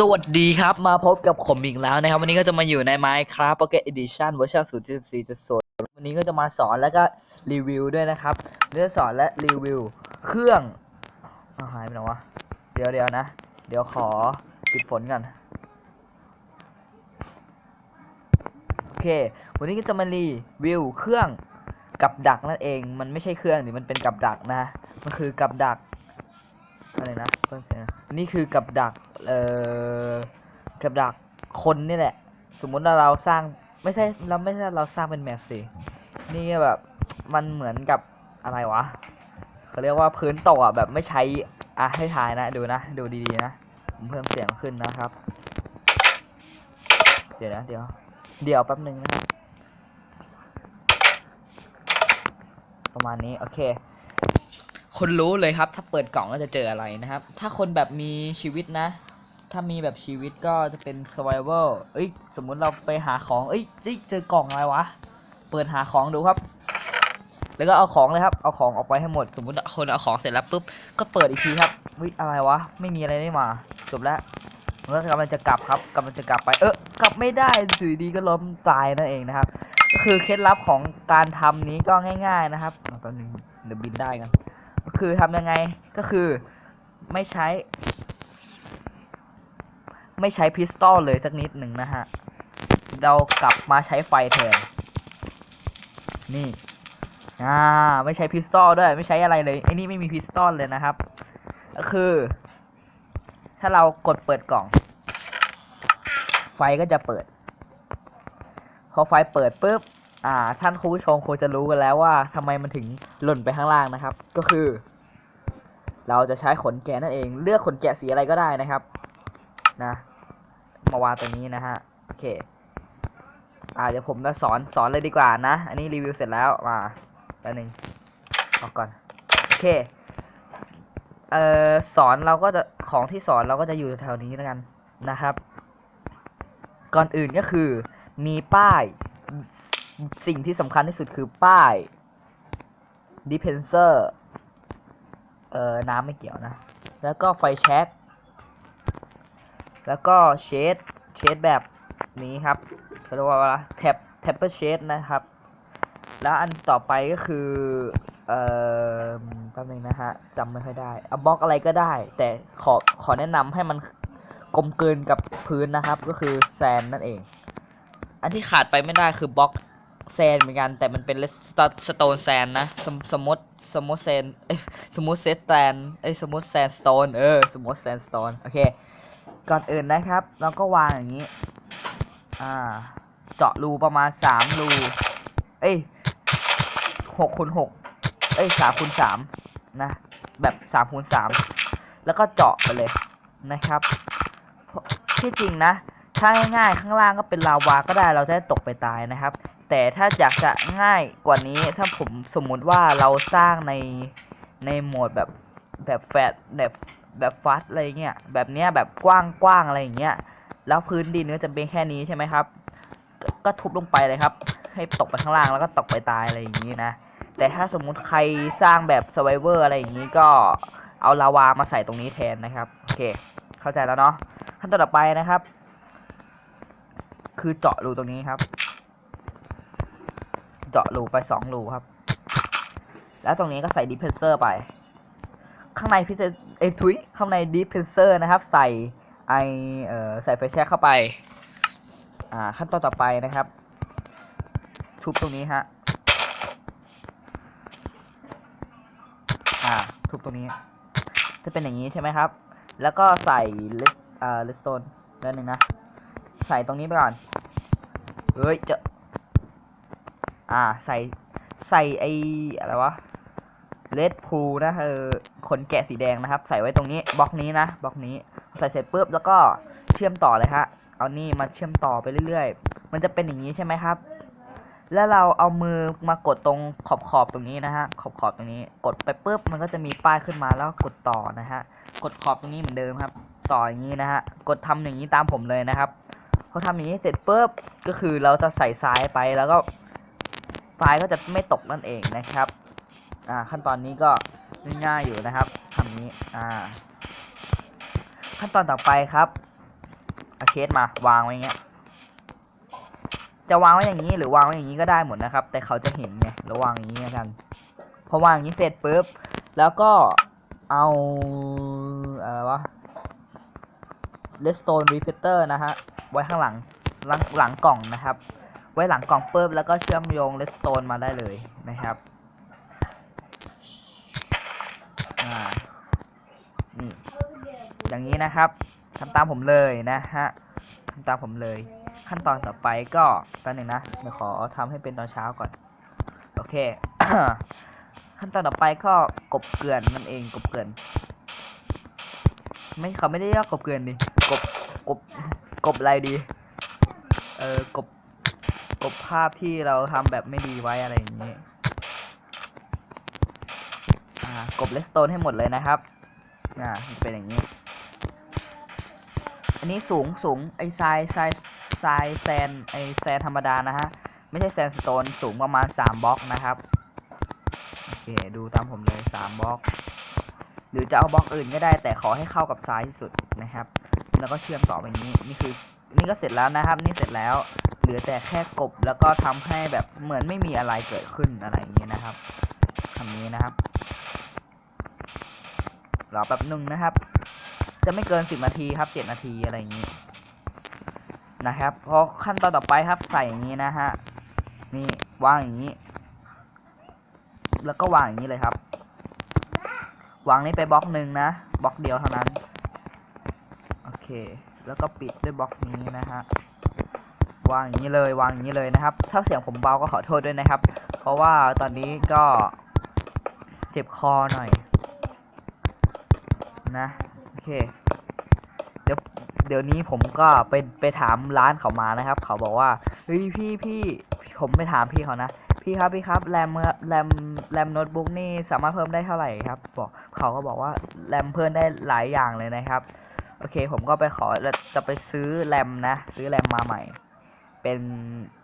สวัสดีครับ มาพบกับผมอีกแล้วนะครับ วันนี้ก็จะมาอยู่ใน Minecraft Pocket Edition เวอร์ชัน0.14.0 วันนี้ก็จะมาสอนแล้วก็รีวิวด้วยนะครับเนื้อสอนและรีวิวเครื่องอาหายไปไหนวะ เดี๋ยวเดี๋ยวนะ เดี๋ยวขอปิดฝนก่อน โอเค วันนี้ก็จะมารีวิวเครื่องกับดักนั่นเอง มันไม่ใช่เครื่องนี่มันเป็นกับดักนะ มันคือกับดักอะไรนะเพิ่งเสียงนะนี่คือกับดัก เอ่อกับดักคนนี่แหละ สมมุติว่าเราสร้างไม่ใช่เราไม่ใช่เราสร้างเป็นแมปสิ นี่แบบมันเหมือนกับอะไรวะเขาเรียกว่าพื้นตกอะแบบไม่ใช้อะให้ทายนะดูนะดูดีๆนะผมเพิ่มเสียงขึ้นนะครับ เดี๋ยวนะเดี๋ยว เดี๋ยวแป๊บนึงนะครับประมาณนี้โอเค คนรู้เลยครับ ถ้าเปิดกล่องก็จะเจออะไรนะครับ ถ้าคนแบบมีชีวิตนะ ถ้ามีแบบชีวิตก็จะเป็น survival เอ้ย สมมุติเราไปหาของ เอ้ยเจ๊เจอกล่องอะไรวะ เปิดหาของดูครับ แล้วก็เอาของเลยครับ เอาของออกไปให้หมด สมมุติคนเอาของเสร็จแล้วปุ๊บ ก็เปิดอีกทีครับวิอะไรวะ ไม่มีอะไรได้มา จบแล้วมันก็กำลังจะกลับครับกำลังจะกลับไป เออกลับไม่ได้สื่อดีก็ล้มตายนั่นเองนะครับก็คือเคล็ดลับของการทำนี้ก็ง่าย ๆนะครับเอาแป๊บนึงเดี๋ยวบินได้กันก็คือทำยังไง ก็คือไม่ใช้ ไม่ใช้พิสตอลเลยสักนิดหนึ่งนะฮะ เรากลับมาใช้ไฟแทน นี่อ่าไม่ใช้พิสตอลด้วย ไม่ใช้อะไรเลยไอ้นี่ไม่มีพิสตอลเลยนะครับ ก็คือ ถ้าเรากดเปิดกล่อง ไฟก็จะเปิด พอไฟเปิดปุ๊บ อ่า ท่านคุณผู้ชมคงจะรู้กันแล้วว่าทำไมมันถึงหล่นไปข้างล่างนะครับ ก็คือ เราจะใช้ขนแกะนั่นเอง เลือกขนแกะสีอะไรก็ได้นะครับ นะ มาวางตรงนี้นะฮะโอเค อ่าเดี๋ยวผมจะสอนสอนเลยดีกว่านะ อันนี้รีวิวเสร็จแล้วมาแป๊บนึงออกก่อนโอเคเอ่อสอนเราก็จะของที่สอนเราก็จะอยู่แถวนี้แล้วกันนะครับ ก่อนอื่นก็คือมีป้ายสิ่งที่สำคัญที่สุดคือป้าย dispenser เอ่อน้ำไม่เกี่ยวนะ แล้วก็ไฟแช็ก แล้วก็เชดเชดแบบนี้ครับเขาเรียกว่าอะไรแท็บแท็บเปอร์เชดนะครับ แล้วอันต่อไปก็คือ เอ่อแป๊บนึงนะฮะจำไม่ค่อยได้เอาบล็อกอะไรก็ได้ แต่ขอขอแนะนำให้มันกลมกลืนกับพื้นนะครับ ก็คือแซนนั่นเอง อันที่ขาดไปไม่ได้คือบล็อกแซนเหมือนกัน แต่มันเป็นสโตนแซนนะ สมสมมติสมมติแซนเอ้ยสมมติเซตแซนเอ้ยสมมติแซนสโตนเออสมมติแซนสโตนโอเค ก่อนอื่นนะครับ เราก็วางอย่างนี้ อ่า เจาะรูประมาณสามรู เอ้ยหกคูณหกเอ้ยสามคูณสามนะ แบบสามคูณสามแล้วก็เจาะไปเลยนะครับ ที่จริงนะ ถ้าง่ายๆข้างล่างก็เป็นลาวาก็ได้เราจะตกไปตายนะครับ แต่ถ้าอยากจะง่ายกว่านี้ถ้าผมสมมุติว่าเราสร้างในในโหมดแบบแบบแฟดแบบ แบบฟัดอะไรเงี้ยแบบเนี้ยแบบกว้างกว้างอะไรอย่างเงี้ยแล้วพื้นดินก็จะเป็นแค่นี้ใช่ไหมครับกก็ทุบลงไปเลยครับ ให้ตกไปข้างล่างแล้วก็ตกไปตายอะไรอย่างนี้นะแต่ถ้าสมมุติใครสร้างแบบ s u r v i v o r อะไรอย่างนี้ก็เอาลาวามาใส่ตรงนี้แทนนะครับโอเค เข้าใจแล้วเนาะขั้นตอนต่อไปนะครับ คือเจาะรูตรงนี้ครับ เจาะรูไปสองรูครับ แล้วตรงนี้ก็ใส่ดิเพนเซอร์ไป ข้างใน พิเศษเอ้ทุยข้างในดิเพนเซอร์นะครับ ใส่ไอเอ่อใส่ไฟแช็กเข้าไป อ่า ขั้นตอนต่อไปนะครับ ทุบตรงนี้ฮะอ่าทุบตรงนี้ จะเป็นอย่างนี้ใช่ไหมครับ แล้วก็ใส่เลสอ่าเลสโซนด้านหนึ่งนะ ใส่ตรงนี้ไปก่อนเฮ้ยจะอ่า ใส่ ใส่ไออะไรวะเลดพูนะเออ ขนแกะสีแดงนะครับ ใส่ไว้ตรงนี้บล็อกนี้นะบล็อกนี้ใส่เสร็จปุ๊บแล้วก็เชื่อมต่อเลยฮะเอานี่มาเชื่อมต่อไปเรื่อยๆ มันจะเป็นอย่างนี้ใช่ไหมครับ แล้วเราเอามือมากดตรงขอบขอบตรงนี้นะฮะ ขอบขอบตรงนี้ กดไปปุ๊บ มันก็จะมีป้ายขึ้นมาแล้วกดต่อนะฮะ กดขอบตรงนี้เหมือนเดิมครับ ต่ออย่างนี้นะฮะ กดทำอย่างนี้ตามผมเลยนะครับพอทำอย่างนี้เสร็จปุ๊บ ก็คือเราจะใส่ทรายไปแล้วก็ทรายก็จะไม่ตกนั่นเองนะครับ อ่า ขั้นตอนนี้ก็ ง่ายๆอยู่นะครับทำนี้อ่า ขั้นตอนต่อไปครับเอาเคสมาวางไว้เงี้ย จะวางไว้อย่างนี้หรือวางไว้อย่างนี้ก็ได้หมดนะครับ แต่เขาจะเห็นไงแล้วางอย่างนี้กันพอวางอย่างนี้เสร็จปุ๊บแล้วก็เอาอะไรวะ redstone repeater นะฮะไว้ข้างหลังหลังหลังกล่องนะครับ ไว้หลังกล่องปุ๊บแล้วก็เชื่อมโยง redstone มาได้เลยนะครับ อ่านี่อย่างนี้นะครับทำตามผมเลยนะฮะทำตามผมเลย ขั้นตอนต่อไปก็แป๊บหนึงนะเดี๋ยวขอทำให้เป็นตอนเช้าก่อน โอเค ขั้นตอนต่อไปก็กบเกลื่อนนั่นเองกบเกลื่อนไม่เขาไม่ได้เรียกกบเกลื่อนดิกบกบกบอะไรดี เออกบกบภาพที่เราทำแบบไม่ดีไว้อะไรอย่างนี้ กบเลสโตนให้หมดเลยนะครับอ่าเป็นอย่างนี้ อันนี้สูงสูงไอทรายทรายทรายแซนไอแซนธรรมดานะฮะ ไม่ใช่แซนสโตนสูงประมาณสามบล็อกนะครับโอเคดูตามผมเลยสามบล็อก หรือจะเอาบล็อกอื่นก็ได้ แต่ขอให้เข้ากับทรายที่สุดนะครับ แล้วก็เชื่อมต่อไปนี้นี่คือนี่ก็เสร็จแล้วนะครับ นี่เสร็จแล้วเหลือแต่แค่กบแล้วก็ทำให้แบบเหมือนไม่มีอะไรเกิดขึ้นอะไรอย่างนี้นะครับทำนี้นะครับ รอแป๊บหนึ่งนะครับ จะไม่เกินสิบนาทีครับเจ็ดนาทีอะไรอย่างนี้ นะครับพอขั้นตอนต่อไปครับใส่อย่างนี้นะฮะนี่วางอย่างนี้ แล้วก็วางอย่างนี้เลยครับ วางนี้ไปบล็อกหนึ่งนะบล็อกเดียวเท่านั้นโอเค แล้วก็ปิดด้วยบล็อกนี้นะฮะวางอย่างนี้เลยวางอย่างนี้เลยนะครับ ถ้าเสียงผมเบาก็ขอโทษด้วยนะครับ เพราะว่าตอนนี้ก็เจ็บคอหน่อย นะโอเค เดี๋ยวเดี๋ยวนี้ผมก็ไปไปถามร้านเขามานะครับ เขาบอกว่าเฮ้ยพี่พี่ผมไปถามพี่เขานะพี่ครับพี่ครับแรมแรมแรมโน้ตบุ๊กนี่สามารถเพิ่มได้เท่าไหร่ครับบอกเขาก็บอกว่าแรมเพิ่มได้หลายอย่างเลยนะครับ โอเค ผมก็ไปขอจะไปซื้อแรมนะ ซื้อแรมมาใหม่ เป็น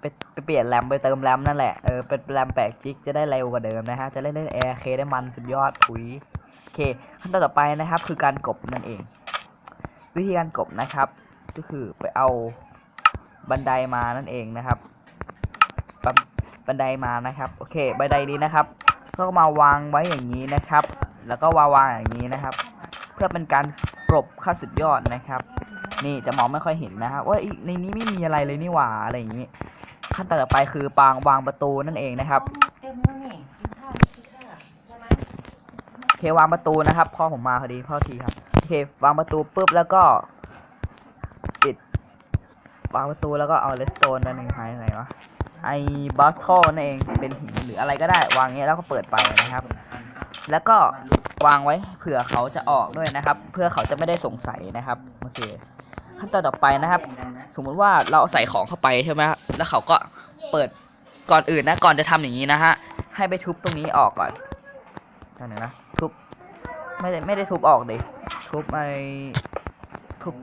ไปไปเปลี่ยนแรมไปเติมแรมนั่นแหละเออเป็นแรมแปดจิกจะได้เร็วกว่าเดิมนะฮะจะเล่นได้แอร์เคได้มันสุดยอดถุย เคขั้นตอนต่อไปนะครับ คือการกบนั่นเอง วิธีการกบนะครับ ก็คือไปเอาบันไดมานั่นเองนะครับบันบันไดมานะครับ โอเค บันไดนี้นะครับ ก็มาวางไว้อย่างนี้นะครับ แล้วก็วาวางอย่างนี้นะครับ เพื่อเป็นการกลบขั้นสุดยอดนะครับ นี่จะมองไม่ค่อยเห็นนะครับว่าในนี้ไม่มีอะไรเลยนี่หว่าอะไรอย่างนี้ ขั้นตอนต่อไปคือปางวางประตูนั่นเองนะครับ เต็มแล้วนี่กินข้าวกินข้าวใช่ไหม โอ เควางประตูนะครับพ่อผมมาพอดีพ่อทีครับโอเควางประตูปุ๊บแล้วก็ปิดวางประตูแล้วก็เอาเลสโตนนั่นเองหายไหนวะไอ้บัตเทิลนั่นเองเป็นหินหรืออะไรก็ได้ วางเงี้ยแล้วก็เปิดไปนะครับ แล้วก็วางไว้เผื่อเขาจะออกด้วยนะครับ เพื่อเขาจะไม่ได้สงสัยนะครับโอเคขั้นตอนต่อไปนะครับ สมมุติว่าเราใส่ของเข้าไปใช่ไหมแล้วเขาก็เปิดก่อนอื่นนะก่อนจะทำอย่างนี้นะฮะให้ไปทุบตรงนี้ออกก่อนอันนึงนะ ไม่ได้ไม่ได้ทุบออกดิทุบไอ้ทุบ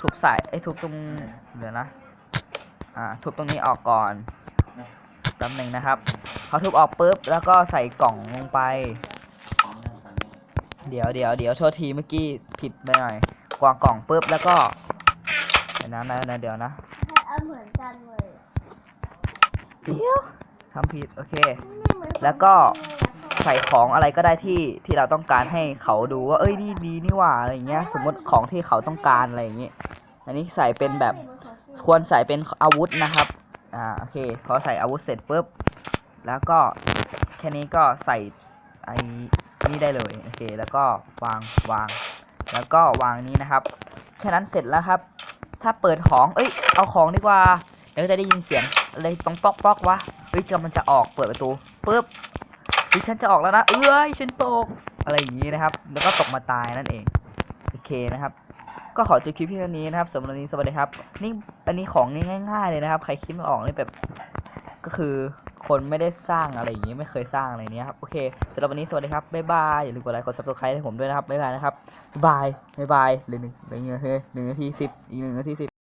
ทุบสายไอ้ทุบตรงเดี๋ยวนะ อ่า ทุบตรงนี้ออกก่อนแป๊บหนึ่งนะครับเขาทุบออกปุ๊บแล้วก็ใส่กล่องลงไป เดี๋ยวเดี๋ยวเดี๋ยวโทษทีเมื่อกี้ผิดไปหน่อยกวางกล่องปุ๊บแล้วก็เดี๋ยวนะนะนะเดี๋ยวนะเอาเหมือนกันเลยเดี๋ยวทำผิดโอเคนี่เหมือนแล้วก็ ใส่ของอะไรก็ได้ที่ที่เราต้องการให้เขาดูว่าเอ้ยนี่ดีนี่หว่าอะไรเงี้ย สมมติของที่เขาต้องการอะไรอย่างเงี้ยอันนี้ใส่เป็นแบบควรใส่เป็นอาวุธนะครับอ่าโอเคพอใส่อาวุธเสร็จปุ๊บแล้วก็แค่นี้ก็ใส่ไอ้นี่ได้เลยโอเค แล้วก็วางวาง แล้วก็วางนี้นะครับ แค่นั้นเสร็จแล้วครับ ถ้าเปิดของเอ้ยเอาของดีกว่าเดี๋ยวจะได้ยินเสียงอะไรต้องป๊อกป๊อกวะเฮ้ยกำลังจะออกเปิดประตูปุ๊บ ฮ้ยฉันจะออกแล้วนะ เอ้ยฉันตก อะไรอย่างนี้นะครับ แล้วก็ตกมาตายนั่นเอง โอเคนะครับ ก็ขอจบคลิปเพียงเท่านี้นะครับสำหรับวันนี้สวัสดีครับ นี่อันนี้ของง่ายๆเลยนะครับ ใครคิดไม่ออกนี่แบบ ก็คือคนไม่ได้สร้างอะไรอย่างนี้ไม่เคยสร้างอะไรเนี้ยครับ โอเคสำหรับวันนี้สวัสดีครับ บ๊ายบาย อย่าลืมกดไลค์ กด subscribe ให้ผมด้วยนะครับ บ๊ายบายนะครับบายบาย บ๊ายบายเหลือหนึ่งเหลือหนึ่งนาทีสิบอีกหนึ่งนาทีสิบ